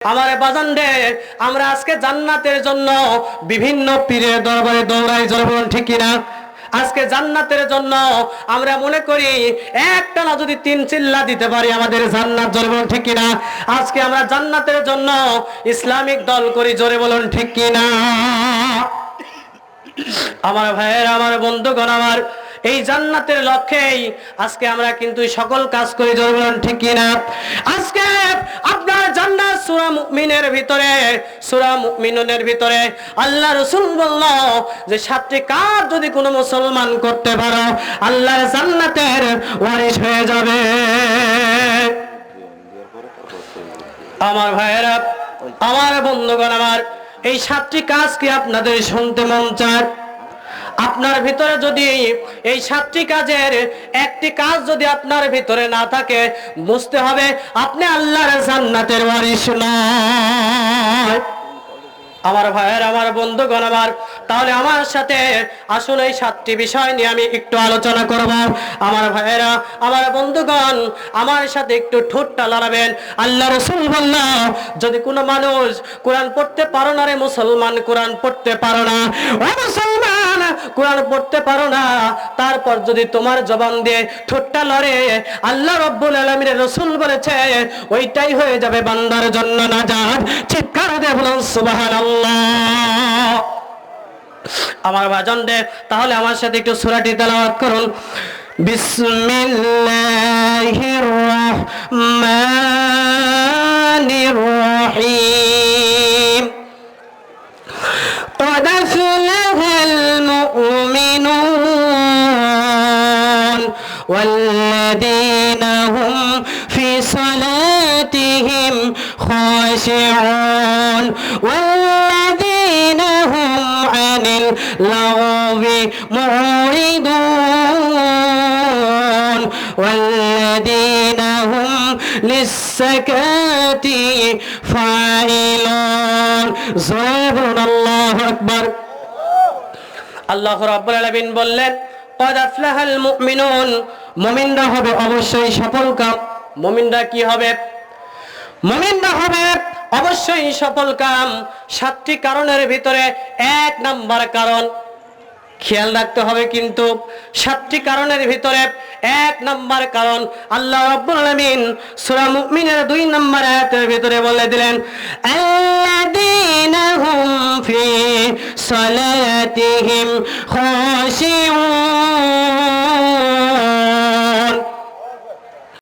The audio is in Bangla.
আমার বাজান আমরা আজকে জান্নাতের জন্য বিভিন্ন পীরের দরবারে দৌড়াই জনগণ ঠিক কিনা? আজকে জান্নাতের জন্য আমরা মনে করি একটা না যদি তিন চিল্লা দিতে পারি আমাদের জান্নাত, জোরে বলুন ঠিক কিনা? আজকে আমরা জান্নাতের জন্য ইসলামিক দল করি, জোরে বলুন ঠিক কিনা? আমার ভাইয়ের, আমার বন্ধুগণ, আমার এই জান্নাতের লক্ষ্যেই আজকে আমরা কিন্তু সকল কাজ করি, জোরে বলুন ঠিক কিনা? আজকে মুমিনের ভিতরে, সূরা মুমিনুনের ভিতরে, আল্লাহ রাসূল বলল যে সাতটি কাজ যদি কোনো মুসলমান করতে পারো, আল্লাহর জান্নাতের ওয়ারিশ হয়ে যাবে। আমার ভাইয়েরা, আমার বন্ধুগণ আমার, এই সাতটি কাজ কি আপনাদের শুনতে মন চায়? আপনার ভিতরে যদি এই সাতটি কাজের একটি কাজ যদি আপনার ভিতরে না থাকে, বুঝতে হবে আপনি আল্লাহর জান্নাতের ওয়ারিশ নয়। আমার ভাইয়ের, আমার বন্ধুগণ আমার, তাহলে আমার সাথে আসুন এই সাতটি বিষয় নিয়ে আমি একটু আলোচনা করব। আমার ভাইয়েরা, আমার বন্ধুগণ, আমার সাথে একটু ঠোঁটটা লড়াবেন আল্লাহ রসুল বললাম যদি কোনো মানুষ কোরআন পড়তে পারো না রে মুসলমান, কোরআন পড়তে পারো না। ও মুসলমান! কোরআন পড়তে পারো না, তারপর যদি তোমার জবান দিয়ে ঠোঁটটা লড়ে আল্লাহ রব্বুল আলমীর রসুল বলেছে, ওইটাই হয়ে যাবে বান্দার জন্য না যান চিৎকার বলুন সুবাহান আমার ভাজন দে, তাহলে আমার সাথে একটু সুরাটি তেলাওয়াত করুন। বিসমিল্লাহির রহমানির রহিম। والذين هم في صلاتهم خاشعون والذين هم عن اللغو معرضون والذين هم للسكات فاعلون زبر الله أكبر আল্লাহ রাব্বুল আলামিন বললেন কদ আফলাহাল হবে অবশ্যই সফল কাম। মুমিনরা কি হবে? মুমিনরা হবে অবশ্যই সফল কাম। সাতটি কারণের ভিতরে এক নাম্বার কারণ খেয়াল রাখতে হবে কিন্তু সাতটি কারণের ভিতরে এক নম্বর কারণ আল্লাহ রব্বুল আলামিন সূরা মুমিনের দুই নম্বর আয়াতের ভিতরে বলে দিলেন, আল্লাযীনা হুম ফি সালাতিহিম খাশিউন।